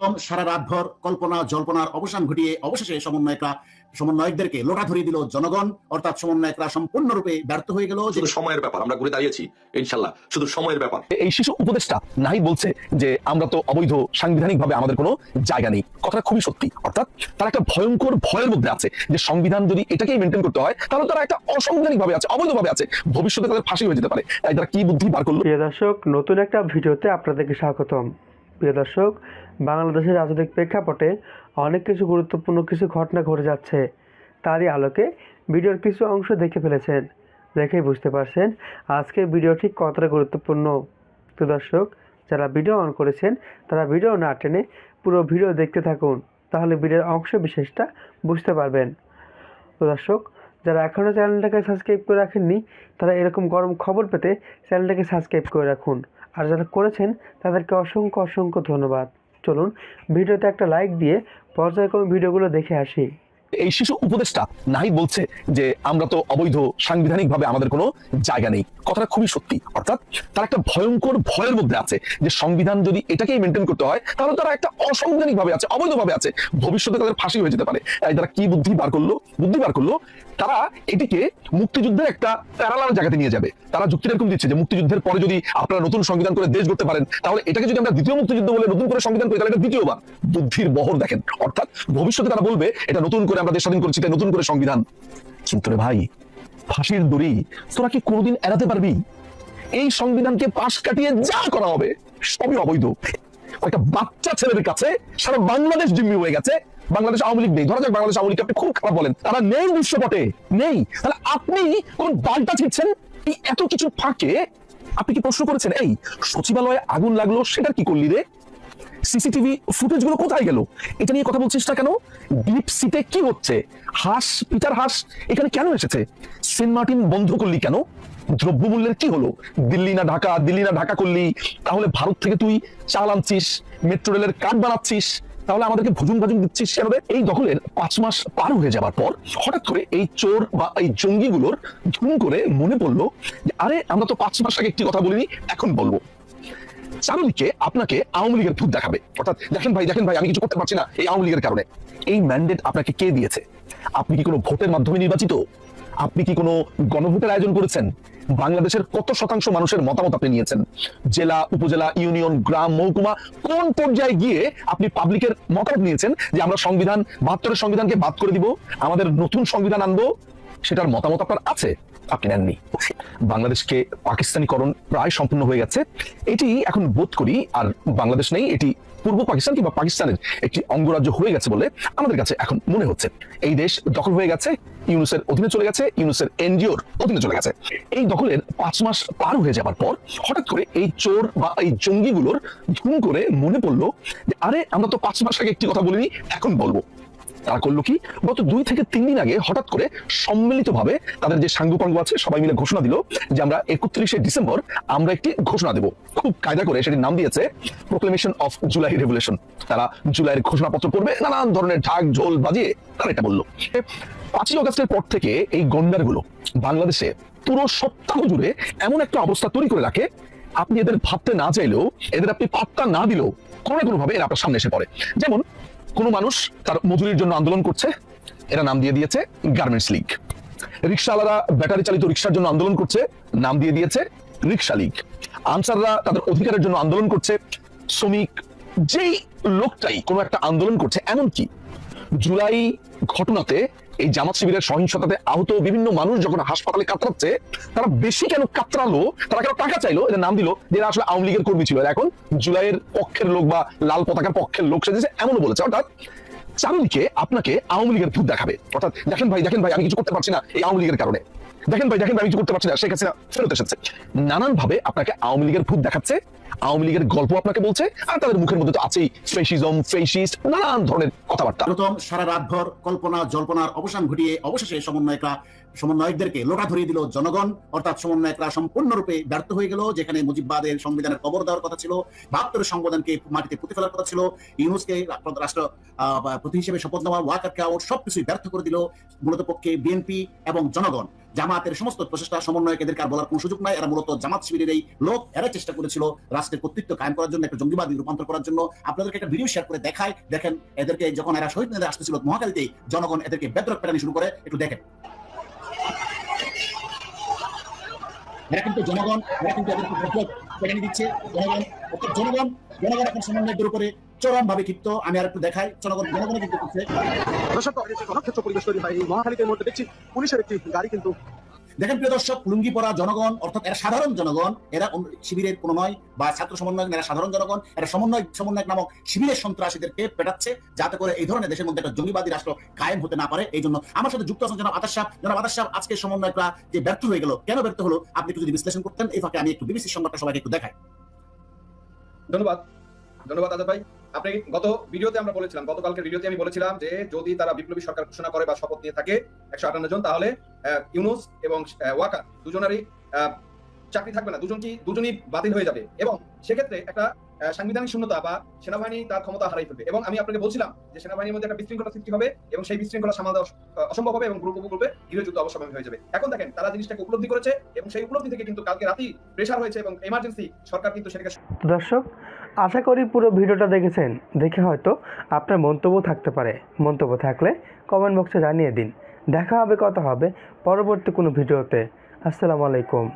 একদম সারা রাতভর কল্পনা জল্পনার অবসান ঘটিয়ে অবশেষে সমন্বয়করা সমন্বয়কদেরকে লোটা ধরিয়ে দিল জনগণ। অর্থাৎ সমন্বয়করা সম্পূর্ণরূপে ব্যর্থ হয়ে গেল যে শুধু সময়ের ব্যাপার আমরা ঘুরে দাঁড়িয়েছি ইনশাল্লাহ শুধু সময়ের ব্যাপার। এই শিশু উপদেষ্টা নাই বলছে যে আমরা তো অবৈধ সাংবিধানিক ভাবে আমাদের কোনো জায়গা নেই। কথাটা খুবই সত্যি। অর্থাৎ তারা একটা ভয়ঙ্কর ভয়ের মধ্যে আছে যে সংবিধান যদি এটাকেই মেনটেন করতে হয় তাহলে তারা একটা অসাংবিধানিক ভাবে আছে অবৈধ ভাবে আছে। ভবিষ্যতে তাদের ফাঁসি হয়ে যেতে পারে। তাই তারা কি বুদ্ধি বার করল? প্রিয় দর্শক নতুন একটা ভিডিওতে আপনাদেরকে স্বাগতম। প্রিয় দর্শক, বাংলাদেশের রাজনৈতিক প্রেক্ষাপটে অনেক কিছু গুরুত্বপূর্ণ কিছু ঘটনা ঘটে যাচ্ছে। তারই আলোকে ভিডিওর কিছু অংশ দেখে ফেলেছেন। দেখেই বুঝতে পারছেন আজকের ভিডিও ঠিক কতটা গুরুত্বপূর্ণ। তো দর্শক, যারা ভিডিও অন করেছেন, তারা ভিডিও না টেনে পুরো ভিডিও দেখতে থাকুন। তাহলে ভিডিওর অংশ বিশেষটা বুঝতে পারবেন। দর্শক, যারা এখনও চ্যানেলটাকে সাবস্ক্রাইব করে রাখেননি, তারা এরকম গরম খবর পেতে চ্যানেলটাকে সাবস্ক্রাইব করে রাখুন। আর যারা করেছেন, তাদেরকে অসংখ্য অসংখ্য ধন্যবাদ। চলুন, ভিডিওতে একটা লাইক দিয়ে পর্যায়ক্রমে ভিডিওগুলো দেখে আসি। এই শিশু উপদেষ্টা নাই বলছে যে, আমরা তো অবৈধ সাংবিধানিক ভাবে আমাদের কোনো জায়গা নেই। কথাটা খুবই সত্যি। অর্থাৎ তারা একটা ভয়ঙ্কর ভয়ের মধ্যে আছে যে, সংবিধান যদি এটাকেই মেনটেন করতে হয়, তাহলে তারা একটা অসাংবিধানিক ভাবে আছে অবৈধ ভাবে আছে। ভবিষ্যতে তাদের ফাঁসি হয়ে যেতে পারে। তাই তারা কি বুদ্ধি বার করল? বুদ্ধি বার করল, তারা এটিকে মুক্তিযুদ্ধের একটা প্যারালাল জায়গাতে নিয়ে যাবে। তারা যুক্তি এরকম দিচ্ছে যে, মুক্তিযুদ্ধের পরে যদি আপনারা নতুন সংবিধান করে দেশ করতে পারেন, তাহলে এটাকে যদি আমরা দ্বিতীয় মুক্তিযুদ্ধ বলে নতুন করে সংবিধান করি, তাহলে এটা দ্বিতীয়বার। বুদ্ধির বহর দেখেন। অর্থাৎ ভবিষ্যতে তারা বলবে, এটা নতুন করে আমরা দেশ স্বাধীন করেছি, তাই নতুন করে সংবিধান। কিন্তু ভাই, ফাঁসির দড়ি তোরা কি কোনোদিন এড়াতে পারবি? এই সংবিধানকে পাশ কাটিয়ে যা করা হবে, সবই অবৈধ। একটা বাচ্চা ছেলেদের কাছে সারা বাংলাদেশ জিম্মি হয়ে গেছে। বাংলাদেশ আওয়ামী লীগ নেই। ধরা যাক বাংলাদেশ আওয়ামী লীগ আপনি খুব খারাপ বলেন। তারা নেই বিশ্বপটে, নেই। তাহলে আপনি কোন বালটা ছিটছেন এত কিছু ফাঁকে আপনি কি প্রশ্ন করেছেন? এই, সচিবালয়ে আগুন লাগল, সেটা কি করলি রে? সিসিটিভি ফুটেজগুলো কোথায় গেল? এটা নিয়ে কথা বলছিস না কেন? ডিপ সিতে কি হচ্ছে? হাঁস, পিটার হাঁস, এখানে কেন এসেছে? সেন্ট মার্টিন বন্ধ করলি কেন? দ্রব্যমূল্যের কি হলো? দিল্লি না ঢাকা? দিল্লি না ঢাকা করলি? তাহলে ভারত থেকে তুই চাল আনছিস, মেট্রো রেলের কার্ড বানাচ্ছিস, তাহলে আমাদেরকে ভুজুং ভাজুং দিচ্ছিস কেন এই দখলের পাঁচ মাস পার হয়ে যাবার পর হঠাৎ করে এই চোর বা এই জঙ্গিগুলোর ধুম করে মনে পড়ল আরে আমরা তো পাঁচ মাস আগে একটি কথা বলিনি, এখন বলব। চারুদিকে আপনাকে আওয়ামী লীগের ভূত দেখাবে। অর্থাৎ দেখেন ভাই দেখেন ভাই, আমি কিছু করতে পারছি না এই আওয়ামী লীগের কারণে। এই ম্যান্ডেট আপনাকে কে দিয়েছে? আপনি কি কোনো ভোটের মাধ্যমে নির্বাচিত? আপনি কি কোনো গণভোটের আয়োজন করেছেন? বাংলাদেশের কত শতাংশ মানুষের মতামত আপনি নিয়েছেন? জেলা, উপজেলা, ইউনিয়ন, গ্রাম, মহকুমা, কোন পর্যায়ে গিয়ে আপনি পাবলিকের মতামত নিয়েছেন যে আমরা সংবিধান, বাহাত্তরের সংবিধানকে বাদ করে দিব, আমাদের নতুন সংবিধান আনব? সেটার মতামত আপনার আছে? আপনি নেননি। বাংলাদেশকে পাকিস্তানিকরণ প্রায় সম্পূর্ণ হয়ে গেছে। এটি এখন বোধ করি, আর বাংলাদেশ নেই, এটি পূর্ব পাকিস্তান কিংবা পাকিস্তানের একটি অঙ্গরাজ্য হয়ে গেছে বলে আমাদের কাছে এখন মনে হচ্ছে। এই দেশ দখল হয়ে গেছে, ইউনুসের অধীনে চলে গেছে, ইউনুসের এনজিওর অধীনে চলে গেছে। এই দখলের পাঁচ মাস পার হয়ে যাবার পর হঠাৎ করে এই চোর বা এই জঙ্গিগুলোর ধুম করে মনে পড়ল যে, আরে, আমরা তো পাঁচ মাস আগে একটি কথা বলিনি, এখন বলব। তারা করল কি? গত দুই থেকে তিন দিন আগে হঠাৎ করে সম্মিলিত ভাবে তাদের যে সাঙ্গুপাঙ্গ আছে, সবাই মিলে ঘোষণা দিল যে আমরা একত্রিশে ডিসেম্বর আমরা একটি ঘোষণা দেব। খুব কায়দা করে সেটির নাম দিয়েছে প্রোক্লেমেশন অফ জুলাই রেভুলেশন তারা জুলাইয়ের ঘোষণাপত্র পড়বে, নানান ধরনের ঢাক ঝোল বাজিয়ে তারা এটা বলল। পাঁচই অগস্টের পর থেকে এই গন্ডারগুলো বাংলাদেশে পুরো সপ্তাহ জুড়ে এমন একটা অবস্থা তৈরি করে রাখে, আপনি এদের ভাবতে না চাইলেও, এদের আপনি পাত্তা না দিলেও কোনো না কোনো ভাবে এরা আপনার সামনে এসে পড়ে। যেমন কোনো মানুষ তার মজুরির জন্য আন্দোলন করছে, এরা নাম দিয়ে দিয়েছে গার্মেন্টস লীগ রিক্সাওয়ালারা ব্যাটারি চালিত রিক্সার জন্য আন্দোলন করছে, নাম দিয়ে দিয়েছে রিক্সা লীগ। আনসাররা তাদের অধিকারের জন্য আন্দোলন করছে, শ্রমিক যেই লোকটাই কোনো একটা আন্দোলন করছে, এমনকি জুলাই ঘটনাতে এই জামাত শিবিরের সহিংসতাতে আহত বিভিন্ন মানুষ যখন হাসপাতালে কাতরাচ্ছে, তারা বেশি কেন কাতরালো? তারা কেন টাকা চাইলো? এদের নাম দিল যে আসলে আওয়ামী লীগের কর্মী ছিল। এখন জুলাইয়ের পক্ষের লোক বা লাল পতাকার পক্ষের লোক সেজেছে, এমনও বলেছে। অর্থাৎ চারুদিকে আপনাকে আওয়ামী লীগের ভূত দেখাবে। অর্থাৎ, দেখেন ভাই দেখেন ভাই, আমি কিছু করতে পারছি না এই আওয়ামী লীগের কারণে। দেখেন ভাই, দেখেন আমি কিছু করতে পারছি না। শেখ হাসিনা ফেরত এসেছে। নানান ভাবে আপনাকে আওয়ামী লীগের ভূত দেখাচ্ছে, আওয়ামী লীগের গল্প আপনাকে বলছে, আর তাদের মুখের মধ্যে তো আছেই ফেসিজম, ফেসিস্ট, নানান ধরনের কথাবার্তা। প্রথম সারা রাতভর কল্পনা, জল্পনার অবসান ঘটিয়ে অবশেষে সমন্বয়করা, সমন্বয়কদেরকে লোটা ধরিয়ে দিল জনগণ। অর্থাৎ সমন্বয়করা সম্পূর্ণরূপে ব্যর্থ হয়ে গেল, যেখানে মুজিববাদের সংবিধানের কবর দেওয়ার কথা ছিল, বাহাত্তরের সংবিধানকে মাটিতে পুঁতে ফেলার কথা ছিল, ইউনুসকে রাষ্ট্র প্রতি হিসেবে শপথ নেওয়া, ওয়াকার খাওয়া সবকিছুই ব্যর্থ করে দিল, মূলত পক্ষে বিএনপি এবং জনগণ। জামাতের সমস্ত প্রচেষ্টা সমন্বয়ক এদেরকে আর বলার কোনো সুযোগ নাই। এরা মূলত জামাত শিবিরের এই লোক। এরা চেষ্টা করেছিল রাষ্ট্রের কর্তৃত্ব কায়েম করার জন্য, একটা জঙ্গিবাদী রূপান্তর করার জন্য। আপনাদেরকে একটা ভিডিও শেয়ার করে দেখায় দেখেন, এদেরকে যখন এরা শহীদ মিনারে আসতেছিল মহাকালীতে জনগণ এদেরকে বেদরক পেটানি শুরু করে। একটু দেখেন। এরা কিন্তু জনগণ, এরা কিন্তু এদেরকে দিচ্ছে। জনগণ জনগণ জনগণ এখন সমন্বয়কদের উপরে চরম ভাবে ক্ষিপ্ত। আমি আর একটু দেখাই জনগণ জনগণ কিন্তু করছে। দর্শক পরিবেশ তৈরি হয় এই মহাখালীতে মধ্যে দেখছি পুলিশের একটি গাড়ি কিন্তু দেখেন প্রিয় দর্শক লুঙ্গি পরা জনগণ অর্থাৎ এরা সাধারণ জনগণ এরা শিবিরের কোনো নয় বা ছাত্র সমন্বয় এরা সাধারণ জনগণ এরা সমন্বয় সমন্বয় নামক শিবিরের সন্ত্রাসীদেরকে পেটাচ্ছে যাতে করে এই ধরনের দেশের মধ্যে একটা জঙ্গিবাদী রাষ্ট্র কায়েম হতে না পারে। এই জন্য আমার সাথে যুক্ত আছেন জনাব আতাস সাহেব জনাব আতাস সাহেব আজকে সমন্বয়করা যে ব্যর্থ হয়ে গেল কেন ব্যর্থ হলো? আপনি একটু যদি বিশ্লেষণ করতেন এই ফাঁকে আমি একটু বিবিসি সংবাদটা সবাইকে একটু দেখাই। ধন্যবাদ। ধন্যবাদ আজাদ ভাই। আপনি গত ভিডিওতে আমরা বলেছিলাম গতকালকে ভিডিওতে আমি বলেছিলাম যে যদি তারা বিপ্লবী সরকার ঘোষণা করে বা শপথ নিয়ে থাকে একশো আটান্ন জন, তাহলে ইউনুস এবং ওয়াকার দুজনারই চাকরি থাকবে না। দুজন কি, দুজনই বাতিল হয়ে যাবে। এবং সেক্ষেত্রে একটা সাংবিধানিক শূন্যতা বা সেনাবাহিনী তার ক্ষমতা হারাই ফেলবে। এবং আমি আপনাকে বলছিলাম যে সেনাবাহিনীর মধ্যে একটা বিশৃঙ্খলা সৃষ্টি হবে এবং সেই বিশৃঙ্খলা সামাল দেওয়া অসম্ভব হবে এবং গ্রুপ উপগ্রুপে গৃহযুদ্ধ অবশ্যই হয়ে যাবে। এখন দেখেন, তারা জিনিসটাকে উপলব্ধি করেছে এবং সেই উপলব্ধি থেকে কিন্তু কালকে রাতেই প্রেশার হয়েছে এবং এমার্জেন্সি সরকার কিন্তু সেটাকে দর্শক, আশা করি পুরো ভিডিওটা দেখেছেন। দেখে হয়তো আপনার মন্তব্য থাকতে পারে। মন্তব্য থাকলে কমেন্ট বক্সে জানিয়ে দিন। দেখা হবে, কথা হবে। পরবর্তী কোনো ভিডিওতে। আসসালামু আলাইকুম।